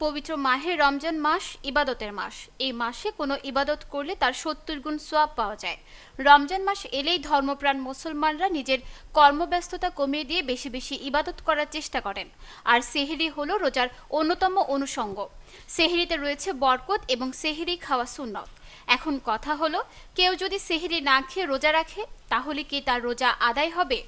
পবিত্র মাহে রমজান মাস ইবাদতের মাস। এই মাসে কোনো ইবাদত করলে তার সত্তর গুণ সোয়াব পাওয়া যায়। রমজান মাস এলেই ধর্মপ্রাণ মুসলমানরা নিজের কর্মব্যস্ততা কমিয়ে দিয়ে বেশি বেশি ইবাদত করার চেষ্টা করেন। আর সেহরি হলো রোজার অন্যতম অনুষঙ্গ। সেহরিতে রয়েছে বরকত এবং সেহরি খাওয়া সুন্নত। এখন কথা হলো, কেউ যদি সেহরি না খেয়ে রোজা রাখে, তাহলে কি তার রোজা আদায় হবে?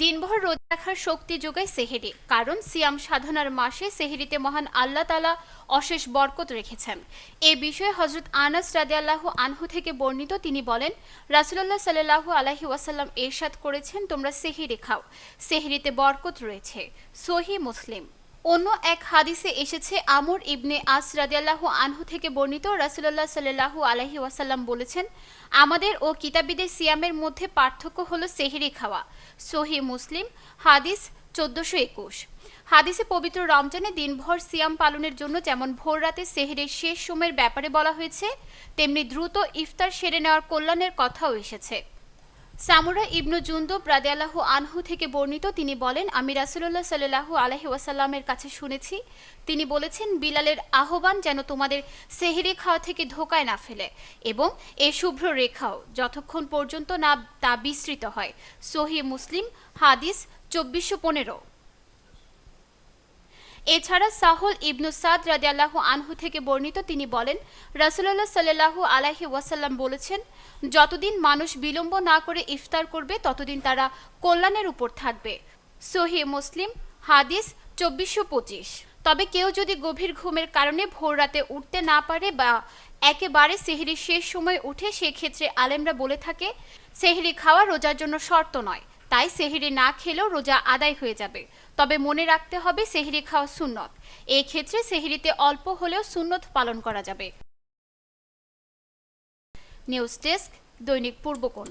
দিনভর রোদ রাখার শক্তি যোগায় সেহেরি। কারণ সিয়াম সাধনার মাসে সেহেরিতে মহান আল্লাহ তালা অশেষ বরকত রেখেছেন। এ বিষয়ে হজরত আনাস রাদিয়াল্লাহু আনহু থেকে বর্ণিত তিনি বলেন, রাসুলাল্লাহ সাল্লাহু আলাহি ওয়াসাল্লাম এরশাদ করেছেন, তোমরা সেহেরি খাও। সেহেরিতে বরকত রয়েছে। সহি মুসলিম। অন্য এক হাদিসে এসেছে, আমর ইবনে আস রাদিয়াল্লাহু আনহু থেকে বর্ণিত রাসুলাল্লাহ সাল্লাহু আলাহি ওয়াসাল্লাম বলেছেন, আমাদের ও কিতাবীদের সিয়ামের মধ্যে পার্থক্য হলো সেহরি খাওয়া। সহি মুসলিম, হাদিস চোদ্দশো একুশ। হাদিসে পবিত্র রমজানে দিনভর সিয়াম পালনের জন্য যেমন ভোর রাতে সেহরির শেষ সময়ের ব্যাপারে বলা হয়েছে, তেমনি দ্রুত ইফতার সেরে নেওয়ার কল্যাণের কথাও এসেছে। সামুরা ইবনু জুন্দুব রাদিয়াল্লাহু আনহু থেকে বর্ণিত, তিনি বলেন, আমি রাসুলুল্লাহ সাল্লাহ আলহি ওয়াসাল্লামের কাছে শুনেছি, তিনি বলেছেন, বিলালের আহ্বান যেন তোমাদের সেহেরি খাওয়া থেকে ধোকায় না ফেলে এবং এ শুভ্র রেখাও যতক্ষণ পর্যন্ত না তা বিস্তৃত হয়। সহি মুসলিম, হাদিস চব্বিশশো পনেরো। এছাড়া সাহল ইবনু সাদ রাদিয়াল্লাহু আনহু থেকে বর্ণিত তিনি বলেন, রাসুলাল্লাহ সাল্লাহু আলাহি ওয়াসাল্লাম বলেছেন, যতদিন মানুষ বিলম্ব না করে ইফতার করবে, ততদিন তারা কল্যাণের উপর থাকবে। সহি মুসলিম, হাদিস চব্বিশশো পঁচিশ। তবে কেউ যদি গভীর ঘুমের কারণে ভোর রাতে উঠতে না পারে বা একেবারে সেহরির শেষ সময় উঠে, সেক্ষেত্রে আলেমরা বলে থাকে, সেহরি খাওয়া রোজার জন্য শর্ত নয়। তাই সেহরি না খেলেও রোজা আদায় হয়ে যাবে। তবে মনে রাখতে হবে সেহরি খাওয়া সুন্নত। এই ক্ষেত্রে সেহরিতে অল্প হলেও সুন্নত পালন করা যাবে। নিউজ ডেস্ক দৈনিক পূর্বকোণ।